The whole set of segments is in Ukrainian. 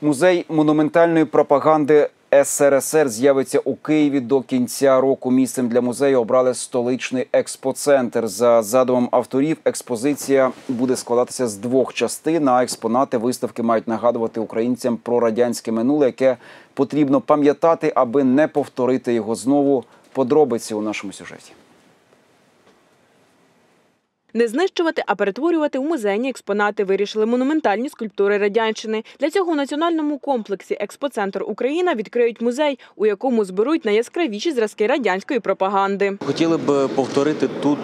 Музей монументальної пропаганди СРСР з'явиться у Києві до кінця року. Місцем для музею обрали столичний експоцентр. За задумом авторів, експозиція буде складатися з двох частин. А експонати виставки мають нагадувати українцям про радянське минуле, яке потрібно пам'ятати, аби не повторити його знову. Подробиці у нашому сюжеті. Не знищувати, а перетворювати у музейні експонати вирішили монументальні скульптури радянщини. Для цього у національному комплексі Експоцентр Україна відкриють музей, у якому зберуть найяскравіші зразки радянської пропаганди. Хотіли б повторити тут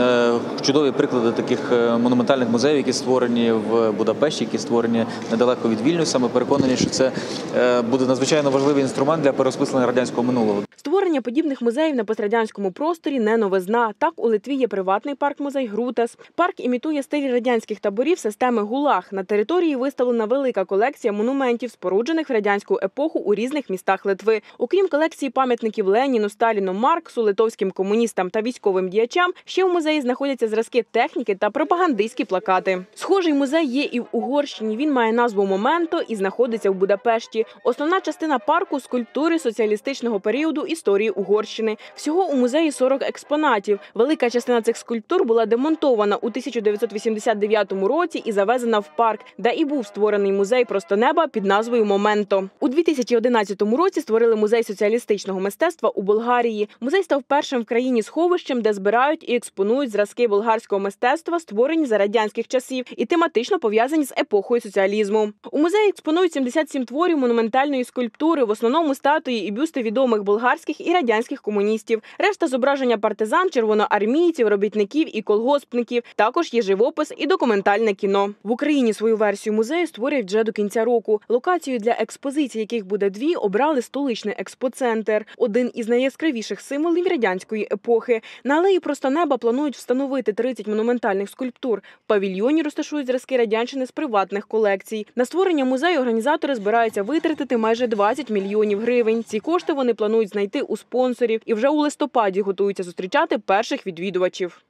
е, чудові приклади таких е, монументальних музеїв, які створені в Будапешті, які створені недалеко від Вільнюса. Ми переконані, що це е, буде надзвичайно важливий інструмент для переосмислення радянського минулого. Створення подібних музеїв на пострадянському просторі не новизна. Так у Литві є приватний парк-музей Грутес. Парк імітує стиль радянських таборів системи ГУЛАГ. На території виставлена велика колекція монументів, споруджених в радянську епоху у різних містах Литви. Окрім колекції пам'ятників Леніну, Сталіну, Марксу, литовським комуністам та військовим діячам, ще в музеї знаходяться зразки техніки та пропагандистські плакати. Схожий музей є і в Угорщині. Він має назву Моменто і знаходиться в Будапешті. Основна частина парку скульптури соціалістичного періоду історії Угорщини. Всього у музеї 40 експонатів. Велика частина цих скульптур була демонтована у 1989 році і завезена в парк, де і був створений музей просто неба під назвою Моменто. У 2011 році створили музей соціалістичного мистецтва у Болгарії. Музей став першим в країні сховищем, де збирають і експонують зразки болгарського мистецтва, створені за радянських часів і тематично пов'язані з епохою соціалізму. У музеї експонують 77 творів монументальної скульптури, в основному статуї і бюсти відомих болгарських і радянських комуністів. Решта зображення партизан, червоноармійців, робітників і колгоспників. Також є живопис і документальне кіно. В Україні свою версію музею створять вже до кінця року. Локацію для експозицій, яких буде дві, обрали столичний експоцентр, один із найяскравіших символів радянської епохи. На алеї просто неба планують встановити 30 монументальних скульптур. В павільйоні розташують зразки радянщини з приватних колекцій. На створення музею організатори збираються витратити майже 20 мільйонів гривень. Ці кошти вони планують знайти у спонсорів і вже у листопаді готуються зустрічати перших відвідувачів.